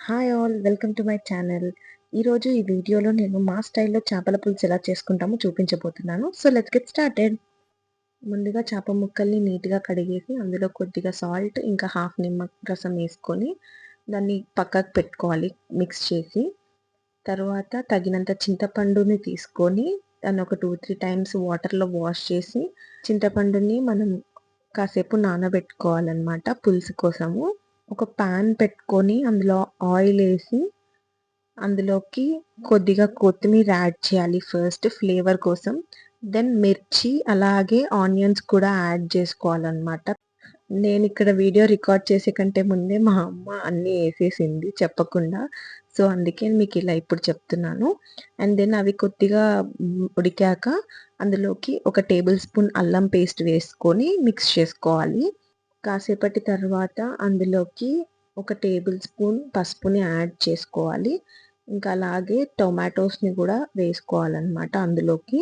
Hi all welcome to my channel ఈరోజు ఈ వీడియోలో నేను మా స్టైల్లో చేపల పులుసు ఎలా చేసుకుంటామో చూపించబోతున్నాను. సో లెట్స్ గెట్ స్టార్టెడ్ ముందుగా చేప ముక్కల్ని నీట్గా కడిగేసి అందులో కొద్దిగా సాల్ట్ ఇంకా హాఫ్ నిమ్మ రసం వేసుకొని దాన్ని పక్కకు పెట్టుకోవాలి మిక్స్ చేసి. తర్వాత తగినంత చింతపండుని తీసుకొని దాన్ని ఒక టూ త్రీ టైమ్స్ వాటర్లో వాష్ చేసి చింతపండుని మనం కాసేపు నానబెట్టుకోవాలన్నమాట పులుసు కోసము. ఒక పాన్ పెట్టుకొని అందులో ఆయిల్ వేసి అందులోకి కొద్దిగా కొత్తిమీర యాడ్ చేయాలి ఫస్ట్ ఫ్లేవర్ కోసం. దెన్ మిర్చి అలాగే ఆనియన్స్ కూడా యాడ్ చేసుకోవాలన్నమాట. నేను ఇక్కడ వీడియో రికార్డ్ చేసే కంటే ముందే మా అమ్మ అన్నీ వేసేసింది చెప్పకుండా. సో అందుకే మీకు ఇలా ఇప్పుడు చెప్తున్నాను. అండ్ దెన్ అవి కొద్దిగా ఉడికాక అందులోకి ఒక టేబుల్ స్పూన్ అల్లం పేస్ట్ వేసుకొని మిక్స్ చేసుకోవాలి. కాసేపటి తర్వాత అందులోకి ఒక టేబుల్ స్పూన్ పసుపుని యాడ్ చేసుకోవాలి. ఇంకా అలాగే టొమాటోస్ని కూడా వేసుకోవాలన్నమాట అందులోకి.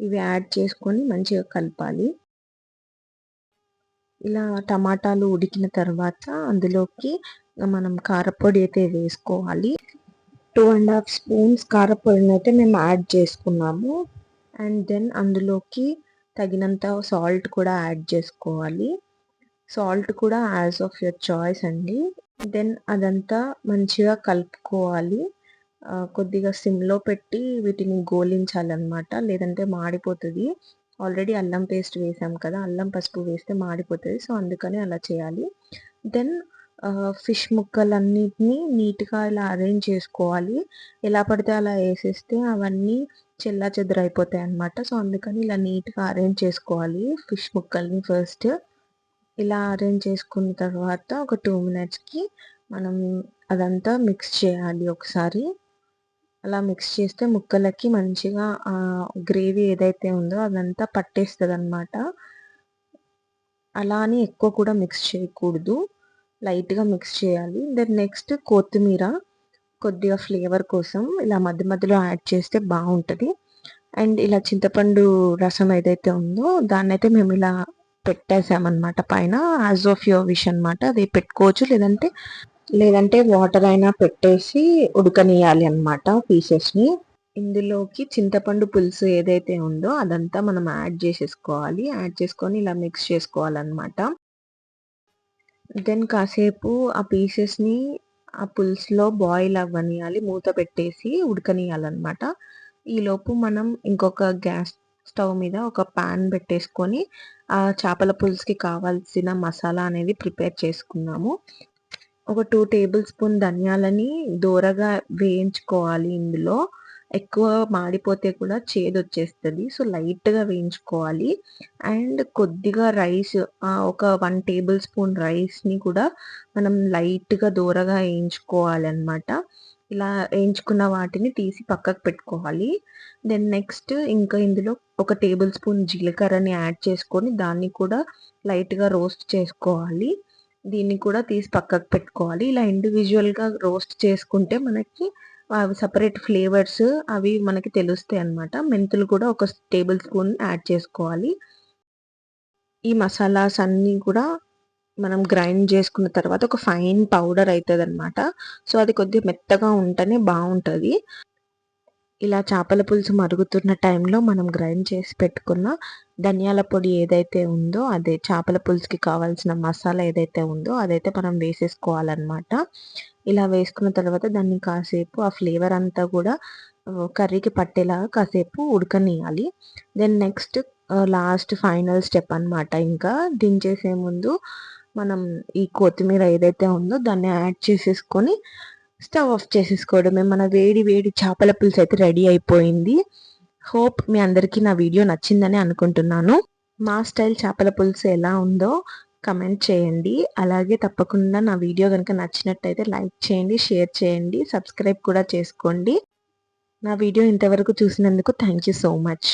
ఇవి యాడ్ చేసుకొని మంచిగా కలపాలి. ఇలా టమాటాలు ఉడికిన తర్వాత అందులోకి మనం కారపొడి అయితే వేసుకోవాలి. టూ అండ్ హాఫ్ స్పూన్స్ కారపొడిని అయితే మేము యాడ్ చేసుకున్నాము. అండ్ దెన్ అందులోకి తగినంత సాల్ట్ కూడా యాడ్ చేసుకోవాలి. సాల్ట్ కూడా యాజ్ ఆఫ్ యువర్ చాయిస్ అండి. దెన్ అదంతా మంచిగా కలుపుకోవాలి. కొద్దిగా సిమ్లో పెట్టి వీటిని గోలించాలన్నమాట. లేదంటే మాడిపోతుంది. ఆల్రెడీ అల్లం పేస్ట్ వేసాం కదా అల్లం పసుపు వేస్తే మాడిపోతుంది. సో అందుకని అలా చేయాలి. దెన్ ఫిష్ ముక్కలన్నిటినీ నీట్గా ఇలా అరేంజ్ చేసుకోవాలి. ఎలా పడితే అలా వేసేస్తే అవన్నీ చెల్లా చెదరైపోతాయి అనమాట సో అందుకని ఇలా నీట్గా అరేంజ్ చేసుకోవాలి ఫిష్ ముక్కల్ని ఫస్ట్. ఇలా అరేంజ్ చేసుకున్న తర్వాత ఒక టూ మినిట్స్కి మనం అదంతా మిక్స్ చేయాలి ఒకసారి. అలా మిక్స్ చేస్తే ముక్కలకి మంచిగా గ్రేవీ ఏదైతే ఉందో అదంతా పట్టేస్తుంది అనమాట అలా అని ఎక్కువ కూడా మిక్స్ చేయకూడదు. లైట్గా మిక్స్ చేయాలి. దెన్ నెక్స్ట్ కొత్తిమీర కొద్దిగా ఫ్లేవర్ కోసం ఇలా మధ్య మధ్యలో యాడ్ చేస్తే బాగుంటుంది. అండ్ ఇలా చింతపండు రసం ఏదైతే ఉందో దాన్నైతే మేము ఇలా పెట్టేసామన్నమాట పైన యాజ్ ఆఫ్ యువర్ విష్ అనమాట అది పెట్టుకోవచ్చు లేదంటే లేదంటే వాటర్ అయినా పెట్టేసి ఉడకనియాలి అనమాట పీసెస్ని ఇందులోకి చింతపండు పులుసు ఏదైతే ఉందో అదంతా మనం యాడ్ చేసేసుకోవాలి. యాడ్ చేసుకొని ఇలా మిక్స్ చేసుకోవాలన్నమాట. దెన్ కాసేపు ఆ పీసెస్ని ఆ పులుసులో బాయిల్ అవ్వనియాలి మూత పెట్టేసి ఉడకనియాలన్నమాట ఈలోపు మనం ఇంకొక గ్యాస్ స్టవ్ మీద ఒక పాన్ పెట్టేసుకొని ఆ చేపల పులుసుకి కావాల్సిన మసాలా అనేది ప్రిపేర్ చేసుకున్నాము. ఒక టూ టేబుల్ స్పూన్ ధనియాలని దూరగా వేయించుకోవాలి ఇందులో. ఎక్కువ మాడిపోతే కూడా చేదు వచ్చేస్తుంది సో లైట్గా వేయించుకోవాలి. అండ్ కొద్దిగా రైస్ ఒక వన్ టేబుల్ స్పూన్ రైస్ని కూడా మనం లైట్గా దూరగా వేయించుకోవాలన్నమాట. ఇలా వేయించుకున్న వాటిని తీసి పక్కకు పెట్టుకోవాలి. దెన్ నెక్స్ట్ ఇంకా ఇందులో ఒక టేబుల్ స్పూన్ జీలకర్రని యాడ్ చేసుకొని దాన్ని కూడా లైట్గా రోస్ట్ చేసుకోవాలి. దీన్ని కూడా తీసి పక్కకు పెట్టుకోవాలి. ఇలా ఇండివిజువల్గా రోస్ట్ చేసుకుంటే మనకి అవి సపరేట్ ఫ్లేవర్స్ అవి మనకి తెలుస్తాయి అనమాట మెంతులు కూడా ఒక టేబుల్ స్పూన్ యాడ్ చేసుకోవాలి. ఈ మసాలాస్ అన్నీ కూడా మనం గ్రైండ్ చేసుకున్న తర్వాత ఒక ఫైన్ పౌడర్ అవుతుంది అనమాట సో అది కొద్దిగా మెత్తగా ఉంటేనే బాగుంటుంది ఇలా చేపల పులుసు మరుగుతున్న టైంలో మనం గ్రైండ్ చేసి పెట్టుకున్న ధనియాల పొడి ఏదైతే ఉందో అదే చేపల పులుసుకి కావాల్సిన మసాలా ఏదైతే ఉందో అదైతే మనం వేసేసుకోవాలన్నమాట. ఇలా వేసుకున్న తర్వాత దాన్ని కాసేపు ఆ ఫ్లేవర్ అంతా కూడా కర్రీకి పట్టేలాగా కాసేపు ఉడకనియాలి then next last final step అనమాట ఇంకా దించేసే ముందు మనం ఈ కొత్తిమీర ఏదైతే ఉందో దాన్ని యాడ్ చేసేసుకొని స్టవ్ ఆఫ్ చేసేసుకోవడమే. మన వేడి వేడి చేపల పులుసు అయితే రెడీ అయిపోయింది. హోప్ మీ అందరికీ నా వీడియో నచ్చిందని అనుకుంటున్నాను. మా స్టైల్ చేపల పులుసు ఎలా ఉందో కమెంట్ చేయండి. అలాగే తప్పకుండా నా వీడియో కనుక నచ్చినట్టయితే లైక్ చేయండి షేర్ చేయండి సబ్స్క్రైబ్ కూడా చేసుకోండి. నా వీడియో ఇంతవరకు చూసినందుకు థ్యాంక్ యూ సో మచ్